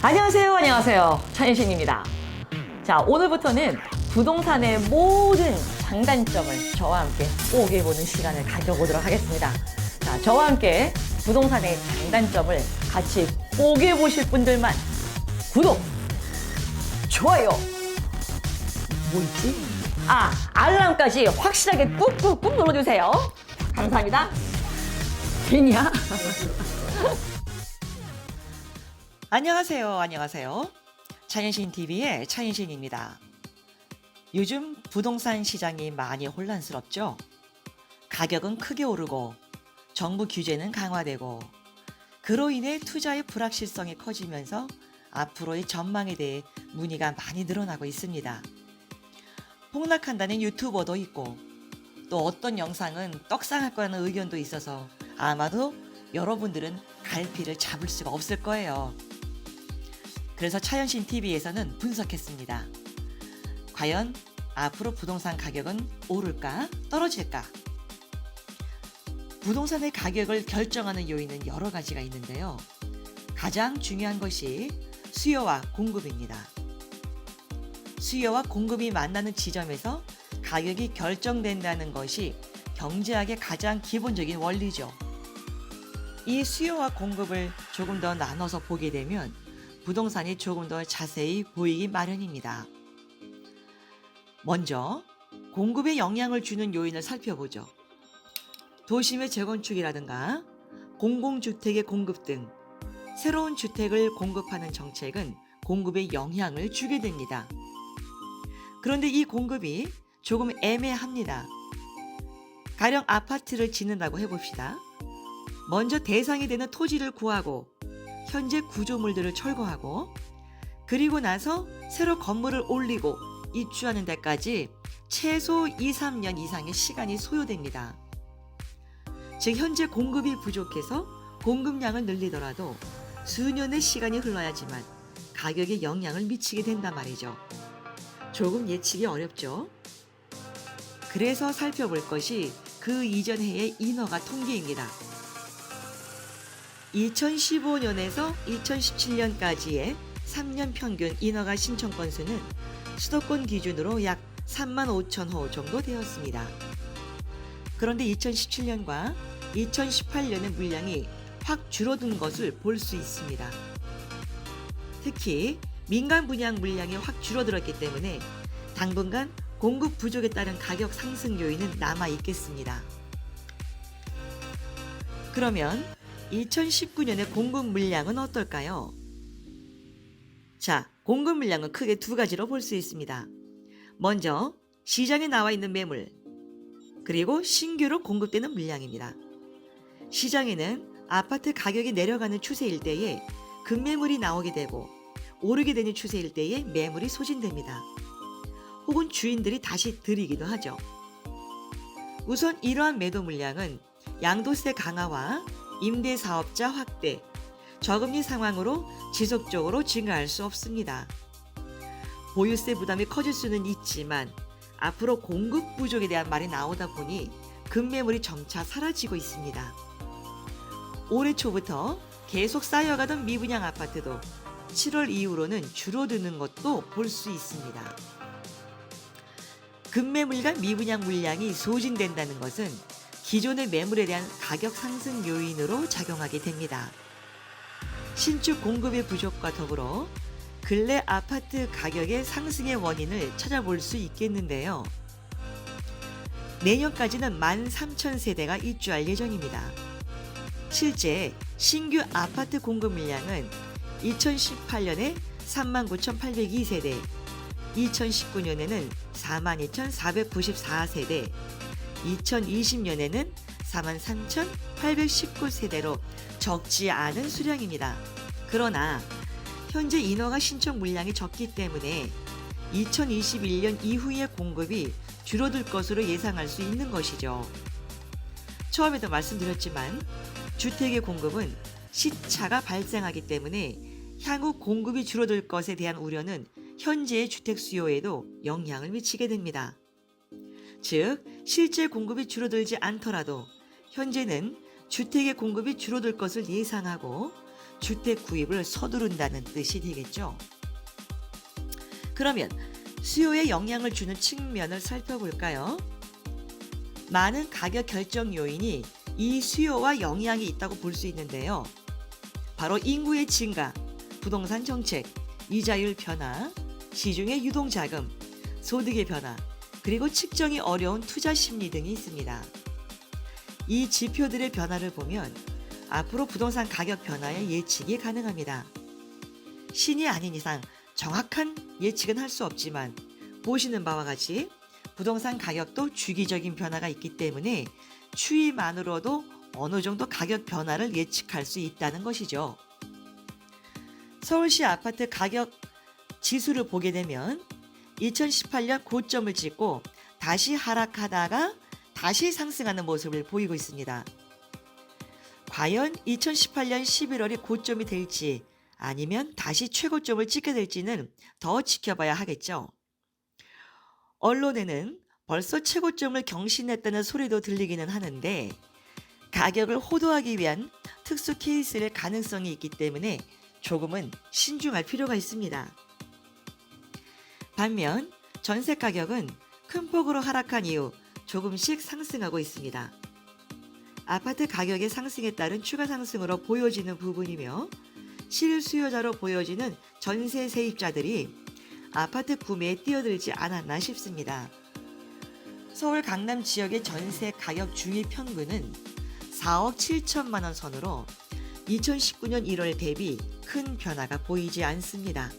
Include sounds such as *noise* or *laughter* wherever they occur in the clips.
안녕하세요, 안녕하세요. 차인신입니다. 자, 오늘부터는 부동산의 모든 장단점을 저와 함께 뽀개보는 시간을 가져보도록 하겠습니다. 자, 저와 함께 부동산의 장단점을 같이 뽀개보실 분들만 구독, 좋아요, 뭐 있지? 아, 알람까지 확실하게 꾹꾹꾹 눌러주세요. 감사합니다. 됐냐? *laughs* 안녕하세요. 안녕하세요. 차인신 TV의 차인신입니다. 요즘 부동산 시장이 많이 혼란스럽죠? 가격은 크게 오르고 정부 규제는 강화되고 그로 인해 투자의 불확실성이 커지면서 앞으로의 전망에 대해 문의가 많이 늘어나고 있습니다. 폭락한다는 유튜버도 있고 또 어떤 영상은 떡상할 거라는 의견도 있어서 아마도 여러분들은 갈피를 잡을 수가 없을 거예요. 그래서 차연신 TV에서는 분석했습니다. 과연 앞으로 부동산 가격은 오를까 떨어질까? 부동산의 가격을 결정하는 요인은 여러 가지가 있는데요. 가장 중요한 것이 수요와 공급입니다. 수요와 공급이 만나는 지점에서 가격이 결정된다는 것이 경제학의 가장 기본적인 원리죠. 이 수요와 공급을 조금 더 나눠서 보게 되면 부동산이 조금 더 자세히 보이기 마련입니다. 먼저 공급에 영향을 주는 요인을 살펴보죠. 도심의 재건축이라든가 공공주택의 공급 등 새로운 주택을 공급하는 정책은 공급에 영향을 주게 됩니다. 그런데 이 공급이 조금 애매합니다. 가령 아파트를 짓는다고 해봅시다. 먼저 대상이 되는 토지를 구하고 현재 구조물들을 철거하고 그리고 나서 새로 건물을 올리고 입주하는 데까지 최소 2, 3년 이상의 시간이 소요됩니다. 즉 현재 공급이 부족해서 공급량을 늘리더라도 수년의 시간이 흘러야지만 가격에 영향을 미치게 된단 말이죠. 조금 예측이 어렵죠. 그래서 살펴볼 것이 그 이전 해의 인허가 통계입니다. 2015년에서 2017년까지의 3년 평균 인허가 신청 건수는 수도권 기준으로 약 3만 5천 호 정도 되었습니다. 그런데 2017년과 2018년의 물량이 확 줄어든 것을 볼 수 있습니다. 특히 민간 분양 물량이 확 줄어들었기 때문에 당분간 공급 부족에 따른 가격 상승 요인은 남아 있겠습니다. 그러면 2019년의 공급 물량은 어떨까요? 자, 공급 물량은 크게 두 가지로 볼 수 있습니다. 먼저 시장에 나와 있는 매물, 그리고 신규로 공급되는 물량입니다. 시장에는 아파트 가격이 내려가는 추세일 때에 급매물이 나오게 되고 오르게 되는 추세일 때에 매물이 소진됩니다. 혹은 주인들이 다시 들이기도 하죠. 우선 이러한 매도 물량은 양도세 강화와 임대사업자 확대, 저금리 상황으로 지속적으로 증가할 수 없습니다. 보유세 부담이 커질 수는 있지만 앞으로 공급 부족에 대한 말이 나오다 보니 급매물이 점차 사라지고 있습니다. 올해 초부터 계속 쌓여가던 미분양 아파트도 7월 이후로는 줄어드는 것도 볼 수 있습니다. 급매물과 미분양 물량이 소진된다는 것은 기존의 매물에 대한 가격 상승 요인으로 작용하게 됩니다. 신축 공급의 부족과 더불어 근래 아파트 가격의 상승의 원인을 찾아볼 수 있겠는데요. 내년까지는 13,000세대가 입주할 예정입니다. 실제 신규 아파트 공급 물량은 2018년에 39,802세대, 2019년에는 42,494세대, 2020년에는 43,819세대로 적지 않은 수량입니다. 그러나 현재 인허가 신청 물량이 적기 때문에 2021년 이후의 공급이 줄어들 것으로 예상할 수 있는 것이죠. 처음에도 말씀드렸지만 주택의 공급은 시차가 발생하기 때문에 향후 공급이 줄어들 것에 대한 우려는 현재의 주택 수요에도 영향을 미치게 됩니다. 즉, 실제 공급이 줄어들지 않더라도 현재는 주택의 공급이 줄어들 것을 예상하고 주택 구입을 서두른다는 뜻이 되겠죠. 그러면 수요에 영향을 주는 측면을 살펴볼까요? 많은 가격 결정 요인이 이 수요와 영향이 있다고 볼 수 있는데요. 바로 인구의 증가, 부동산 정책, 이자율 변화, 시중의 유동 자금, 소득의 변화, 그리고 측정이 어려운 투자 심리 등이 있습니다. 이 지표들의 변화를 보면 앞으로 부동산 가격 변화의 예측이 가능합니다. 신이 아닌 이상 정확한 예측은 할 수 없지만 보시는 바와 같이 부동산 가격도 주기적인 변화가 있기 때문에 추이만으로도 어느 정도 가격 변화를 예측할 수 있다는 것이죠. 서울시 아파트 가격 지수를 보게 되면 2018년 고점을 찍고 다시 하락하다가 다시 상승하는 모습을 보이고 있습니다. 과연 2018년 11월이 고점이 될지 아니면 다시 최고점을 찍게 될지는 더 지켜봐야 하겠죠. 언론에는 벌써 최고점을 경신했다는 소리도 들리기는 하는데 가격을 호도하기 위한 특수 케이스일 가능성이 있기 때문에 조금은 신중할 필요가 있습니다. 반면 전세 가격은 큰 폭으로 하락한 이후 조금씩 상승하고 있습니다. 아파트 가격의 상승에 따른 추가 상승으로 보여지는 부분이며 실수요자로 보여지는 전세 세입자들이 아파트 구매에 뛰어들지 않았나 싶습니다. 서울 강남 지역의 전세 가격 중위 평균은 4억 7천만 원 선으로 2019년 1월 대비 큰 변화가 보이지 않습니다.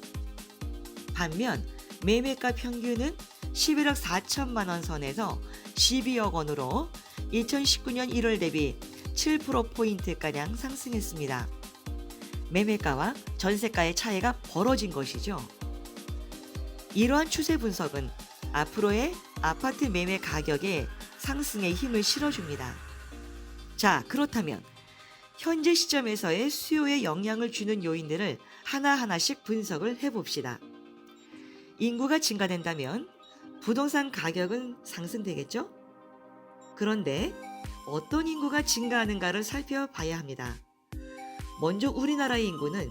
반면 매매가 평균은 11억 4천만 원 선에서 12억 원으로 2019년 1월 대비 7%포인트가량 상승했습니다. 매매가와 전세가의 차이가 벌어진 것이죠. 이러한 추세 분석은 앞으로의 아파트 매매 가격의 상승에 힘을 실어줍니다. 자, 그렇다면 현재 시점에서의 수요에 영향을 주는 요인들을 하나하나씩 분석을 해봅시다. 인구가 증가된다면 부동산 가격은 상승되겠죠? 그런데 어떤 인구가 증가하는가를 살펴봐야 합니다. 먼저 우리나라의 인구는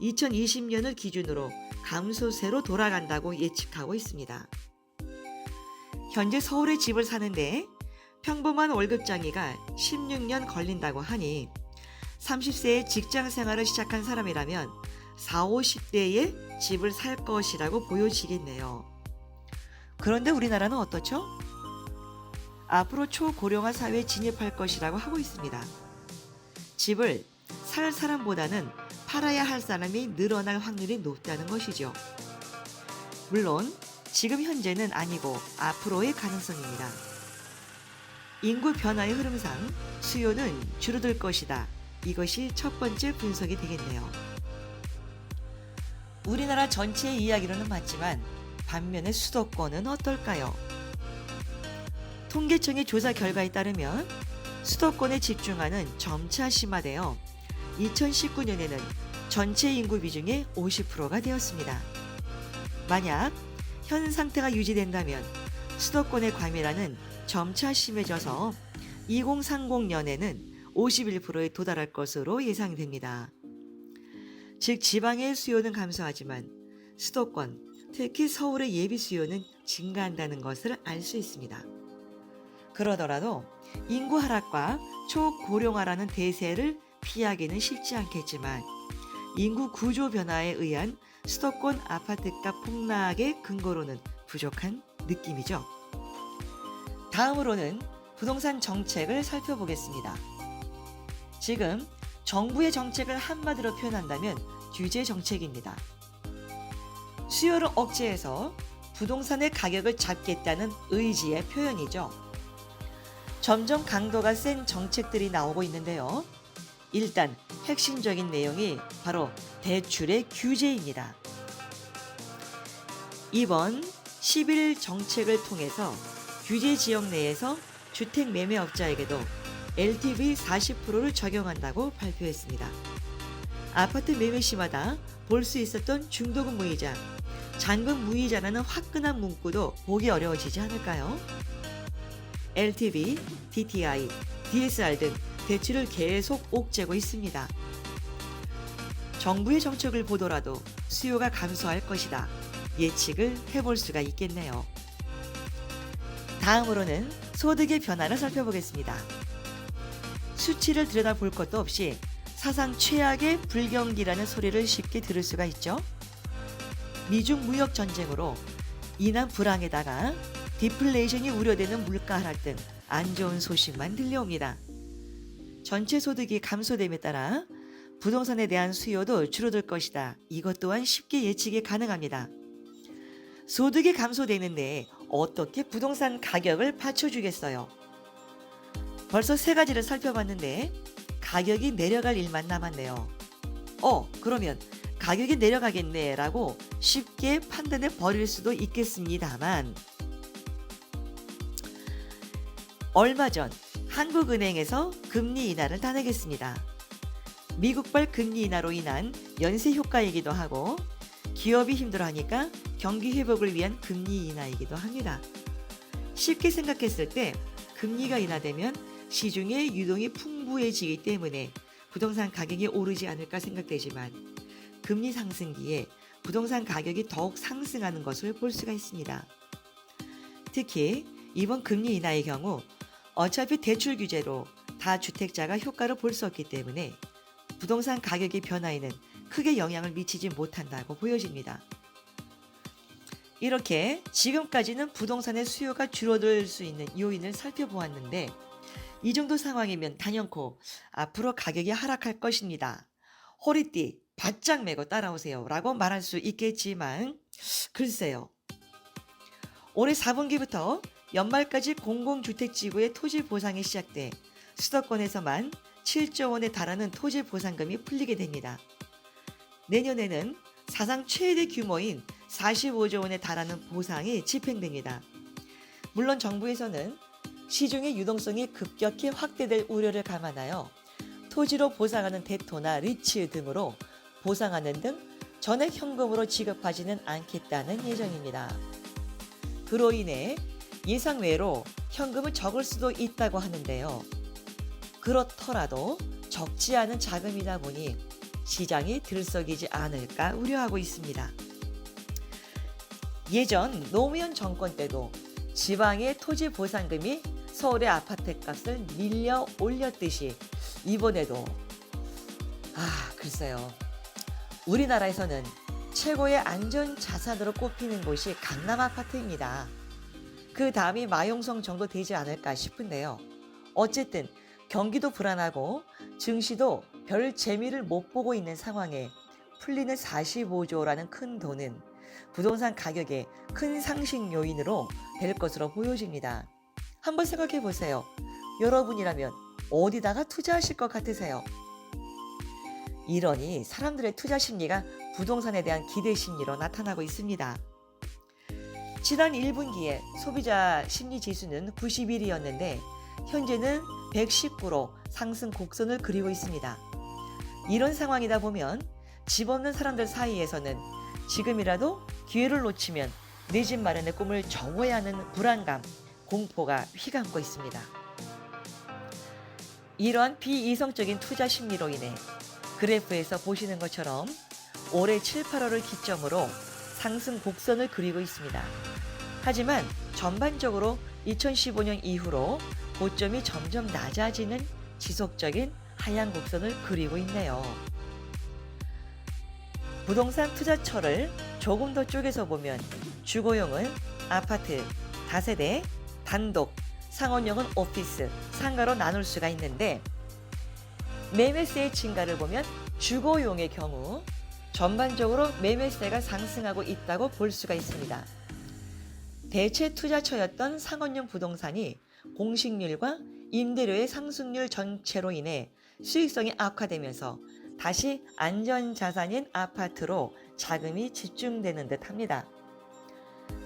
2020년을 기준으로 감소세로 돌아간다고 예측하고 있습니다. 현재 서울에 집을 사는데 평범한 월급장이가 16년 걸린다고 하니 30세에 직장 생활을 시작한 사람이라면 4, 50대에 집을 살 것이라고 보여지겠네요. 그런데 우리나라는 어떻죠? 앞으로 초고령화 사회에 진입할 것이라고 하고 있습니다. 집을 살 사람보다는 팔아야 할 사람이 늘어날 확률이 높다는 것이죠. 물론 지금 현재는 아니고 앞으로의 가능성입니다. 인구 변화의 흐름상 수요는 줄어들 것이다. 이것이 첫 번째 분석이 되겠네요. 우리나라 전체의 이야기로는 맞지만 반면에 수도권은 어떨까요? 통계청의 조사 결과에 따르면 수도권에 집중하는 점차 심화되어 2019년에는 전체 인구 비중의 50%가 되었습니다. 만약 현 상태가 유지된다면 수도권의 과밀화는 점차 심해져서 2030년에는 51%에 도달할 것으로 예상됩니다. 즉 지방의 수요는 감소하지만 수도권, 특히 서울의 예비 수요는 증가한다는 것을 알 수 있습니다. 그러더라도 인구 하락과 초고령화라는 대세를 피하기는 쉽지 않겠지만 인구 구조 변화에 의한 수도권 아파트값 폭락의 근거로는 부족한 느낌이죠. 다음으로는 부동산 정책을 살펴보겠습니다. 지금 정부의 정책을 한마디로 표현한다면 규제 정책입니다. 수요를 억제해서 부동산의 가격을 잡겠다는 의지의 표현이죠. 점점 강도가 센 정책들이 나오고 있는데요. 일단 핵심적인 내용이 바로 대출의 규제입니다. 이번 11 정책을 통해서 규제 지역 내에서 주택 매매업자에게도 LTV 40%를 적용한다고 발표했습니다. 아파트 매매 시마다 볼 수 있었던 중도금 무이자, 잔금 무이자라는 화끈한 문구도 보기 어려워지지 않을까요? LTV, DTI, DSR 등 대출을 계속 옥죄고 있습니다. 정부의 정책을 보더라도 수요가 감소할 것이다. 예측을 해볼 수가 있겠네요. 다음으로는 소득의 변화를 살펴보겠습니다. 수치를 들여다볼 것도 없이 사상 최악의 불경기라는 소리를 쉽게 들을 수가 있죠. 미중 무역 전쟁으로 인한 불황에다가 디플레이션이 우려되는 물가 하락 등 안 좋은 소식만 들려옵니다. 전체 소득이 감소됨에 따라 부동산에 대한 수요도 줄어들 것이다. 이것 또한 쉽게 예측이 가능합니다. 소득이 감소되는데 어떻게 부동산 가격을 받쳐주겠어요? 벌써 세 가지를 살펴봤는데 가격이 내려갈 일만 남았네요. 어, 그러면 가격이 내려가겠네라고 쉽게 판단해 버릴 수도 있겠습니다만 얼마 전 한국은행에서 금리 인하를 단행했습니다. 미국발 금리 인하로 인한 연쇄 효과이기도 하고 기업이 힘들어하니까 경기 회복을 위한 금리 인하이기도 합니다. 쉽게 생각했을 때 금리가 인하되면 시중에 유동이 풍부해지기 때문에 부동산 가격이 오르지 않을까 생각되지만 금리 상승기에 부동산 가격이 더욱 상승하는 것을 볼 수가 있습니다. 특히 이번 금리 인하의 경우 어차피 대출 규제로 다주택자가 효과를 볼 수 없기 때문에 부동산 가격의 변화에는 크게 영향을 미치지 못한다고 보여집니다. 이렇게 지금까지는 부동산의 수요가 줄어들 수 있는 요인을 살펴보았는데 이 정도 상황이면 단연코 앞으로 가격이 하락할 것입니다. 허리띠 바짝 메고 따라오세요 라고 말할 수 있겠지만 글쎄요. 올해 4분기부터 연말까지 공공주택지구의 토지 보상이 시작돼 수도권에서만 7조 원에 달하는 토지 보상금이 풀리게 됩니다. 내년에는 사상 최대 규모인 45조 원에 달하는 보상이 집행됩니다. 물론 정부에서는 시중의 유동성이 급격히 확대될 우려를 감안하여 토지로 보상하는 대토나 리츠 등으로 보상하는 등 전액 현금으로 지급하지는 않겠다는 예정입니다. 그로 인해 예상 외로 현금을 적을 수도 있다고 하는데요. 그렇더라도 적지 않은 자금이다 보니 시장이 들썩이지 않을까 우려하고 있습니다. 예전 노무현 정권 때도 지방의 토지 보상금이 서울의 아파트 값을 밀려 올렸듯이 이번에도 아 글쎄요 우리나라에서는 최고의 안전 자산으로 꼽히는 곳이 강남 아파트입니다. 그 다음이 마용성 정도 되지 않을까 싶은데요. 어쨌든 경기도 불안하고 증시도 별 재미를 못 보고 있는 상황에 풀리는 45조라는 큰 돈은 부동산 가격의 큰 상승 요인으로 될 것으로 보여집니다. 한번 생각해 보세요. 여러분이라면 어디다가 투자하실 것 같으세요? 이러니 사람들의 투자 심리가 부동산에 대한 기대 심리로 나타나고 있습니다. 지난 1분기에 소비자 심리 지수는 91이었는데 현재는 119로 상승 곡선을 그리고 있습니다. 이런 상황이다 보면 집 없는 사람들 사이에서는 지금이라도 기회를 놓치면 내 집 마련의 꿈을 접어야 하는 불안감, 공포가 휘감고 있습니다. 이러한 비이성적인 투자 심리로 인해 그래프에서 보시는 것처럼 올해 7, 8월을 기점으로 상승 곡선을 그리고 있습니다. 하지만 전반적으로 2015년 이후로 고점이 점점 낮아지는 지속적인 하향 곡선을 그리고 있네요. 부동산 투자처를 조금 더 쪼개서 보면 주거용은 아파트, 다세대, 단독, 상업용은 오피스, 상가로 나눌 수가 있는데 매매세의 증가를 보면 주거용의 경우 전반적으로 매매세가 상승하고 있다고 볼 수가 있습니다. 대체 투자처였던 상업용 부동산이 공식률과 임대료의 상승률 전체로 인해 수익성이 악화되면서 다시 안전자산인 아파트로 자금이 집중되는 듯 합니다.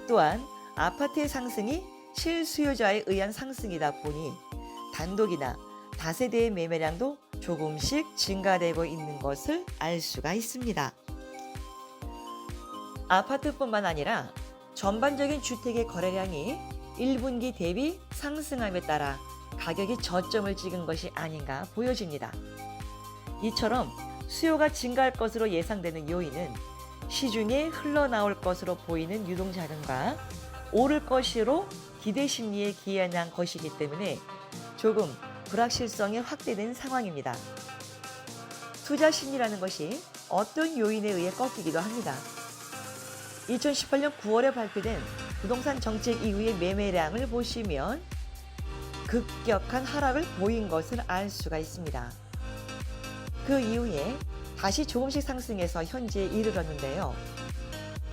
또한 아파트의 상승이 실수요자에 의한 상승이다 보니 단독이나 다세대의 매매량도 조금씩 증가되고 있는 것을 알 수가 있습니다. 아파트뿐만 아니라 전반적인 주택의 거래량이 1분기 대비 상승함에 따라 가격이 저점을 찍은 것이 아닌가 보여집니다. 이처럼 수요가 증가할 것으로 예상되는 요인은 시중에 흘러나올 것으로 보이는 유동자금과 오를 것으로 기대 심리에 기인한 것이기 때문에 조금 불확실성이 확대된 상황입니다. 투자 심리라는 것이 어떤 요인에 의해 꺾이기도 합니다. 2018년 9월에 발표된 부동산 정책 이후의 매매량을 보시면 급격한 하락을 보인 것을 알 수가 있습니다. 그 이후에 다시 조금씩 상승해서 현재에 이르렀는데요.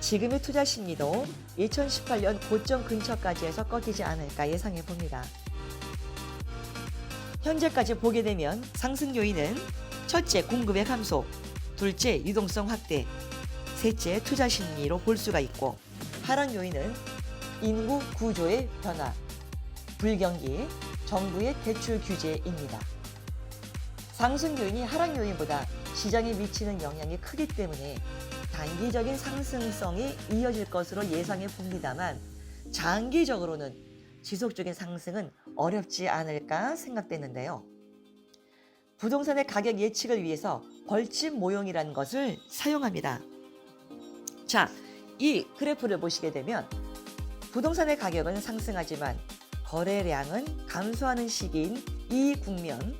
지금의 투자 심리도 2018년 고점 근처까지 해서 꺾이지 않을까 예상해 봅니다. 현재까지 보게 되면 상승 요인은 첫째 공급의 감소, 둘째 유동성 확대, 셋째 투자 심리로 볼 수가 있고 하락 요인은 인구 구조의 변화, 불경기, 정부의 대출 규제입니다. 상승 요인이 하락 요인보다 시장에 미치는 영향이 크기 때문에 단기적인 상승성이 이어질 것으로 예상해 봅니다만 장기적으로는 지속적인 상승은 어렵지 않을까 생각되는데요. 부동산의 가격 예측을 위해서 벌집 모형이라는 것을 사용합니다. 자, 이 그래프를 보시게 되면 부동산의 가격은 상승하지만 거래량은 감소하는 시기인 이 국면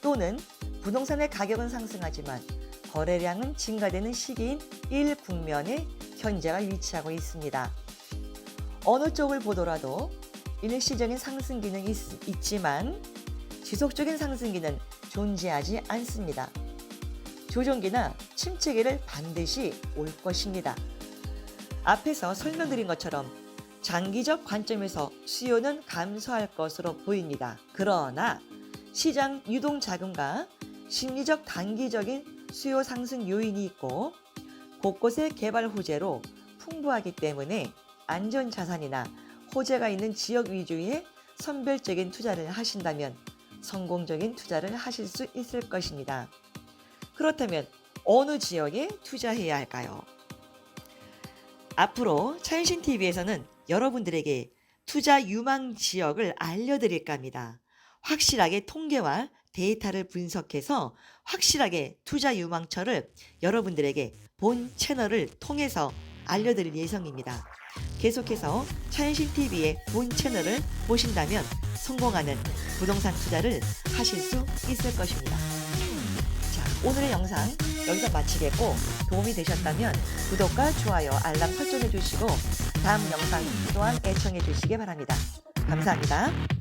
또는 부동산의 가격은 상승하지만 거래량은 증가되는 시기인 1 국면에 현재가 위치하고 있습니다. 어느 쪽을 보더라도 일시적인 상승기는 있, 있지만 지속적인 상승기는 존재하지 않습니다. 조정기나 침체기를 반드시 올 것입니다. 앞에서 설명드린 것처럼 장기적 관점에서 수요는 감소할 것으로 보입니다. 그러나 시장 유동 자금과 심리적 단기적인 수요 상승 요인이 있고 곳곳의 개발 호재로 풍부하기 때문에 안전 자산이나 호재가 있는 지역 위주의 선별적인 투자를 하신다면 성공적인 투자를 하실 수 있을 것입니다. 그렇다면 어느 지역에 투자해야 할까요? 앞으로 차인신 TV에서는 여러분들에게 투자 유망 지역을 알려드릴까 합니다. 확실하게 통계와 데이터를 분석해서 확실하게 투자 유망처를 여러분들에게 본 채널을 통해서 알려드릴 예정입니다. 계속해서 차인신 TV의 본 채널을 보신다면 성공하는 부동산 투자를 하실 수 있을 것입니다. 자, 오늘의 영상 여기서 마치겠고 도움이 되셨다면 구독과 좋아요, 알람 설정해 주시고 다음 영상 또한 애청해 주시기 바랍니다. 감사합니다.